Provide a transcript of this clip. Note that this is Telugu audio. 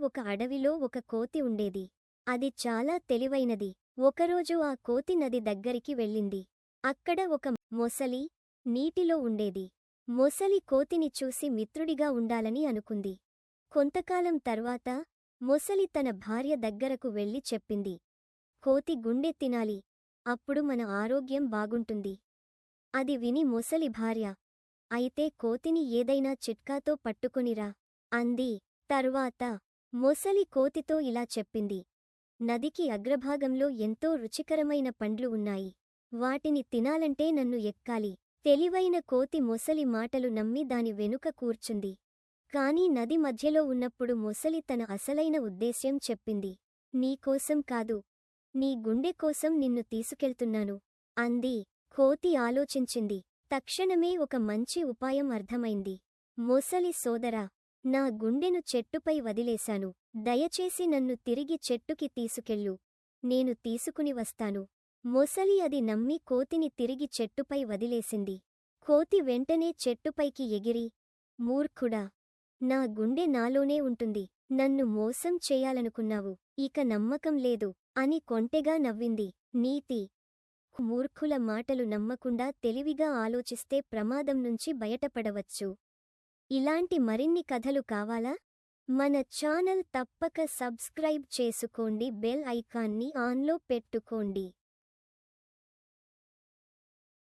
ఒక అడవిలో ఒక కోతి ఉండేది. అది చాలా తెలివైనది. ఒకరోజు ఆ కోతి నది దగ్గరికి వెళ్ళింది. అక్కడ ఒక మొసలి నీటిలో ఉండేది. మొసలి కోతిని చూసి మిత్రుడిగా ఉండాలని అనుకుంది. కొంతకాలం తర్వాత మొసలి తన భార్య దగ్గరకు వెళ్ళి చెప్పింది. కోతి గుండె తినాలి. అప్పుడు మన ఆరోగ్యం బాగుంటుంది. అది విని మొసలి భార్య అయితే కోతిని ఏదైనా చిట్కాతో పట్టుకొనిరా అంది. తరువాత మొసలి కోతితో ఇలా చెప్పింది. నదికి అగ్రభాగంలో ఎంతో రుచికరమైన పండ్లు ఉన్నాయి. వాటిని తినాలంటే నన్ను ఎక్కాలి. తెలివైన కోతి మొసలి మాటలు నమ్మి దాని వెనుక కూర్చుంది. కాని నది మధ్యలో ఉన్నప్పుడు మొసలి తన అసలైన ఉద్దేశ్యం చెప్పింది. నీకోసం కాదు నీ గుండె కోసం నిన్ను తీసుకెళ్తున్నాను అంది. కోతి ఆలోచించింది. తక్షణమే ఒక మంచి ఉపాయం అర్థమైంది. మొసలి సోదరా నా గుండెను చెట్టుపై వదిలేశాను. దయచేసి నన్ను తిరిగి చెట్టుకి తీసుకెళ్ళు. నేను తీసుకుని వస్తాను. మొసలి అది నమ్మి కోతిని తిరిగి చెట్టుపై వదిలేసింది. కోతి వెంటనే చెట్టుపైకి ఎగిరి మూర్ఖుడా నా గుండె నాలోనే ఉంటుంది. నన్ను మోసం చేయాలనుకున్నావు. ఇక నమ్మకం లేదు అని కొంటెగా నవ్వింది. నీతి మూర్ఖుల మాటలు నమ్మకుండా తెలివిగా ఆలోచిస్తే ప్రమాదం నుంచి బయటపడవచ్చు. ఇలాంటి మరిన్ని కథలు కావాలా? మన ఛానల్ తప్పక సబ్స్క్రైబ్ చేసుకోండి బెల్ ఐకాన్ని ఆన్లో పెట్టుకోండి.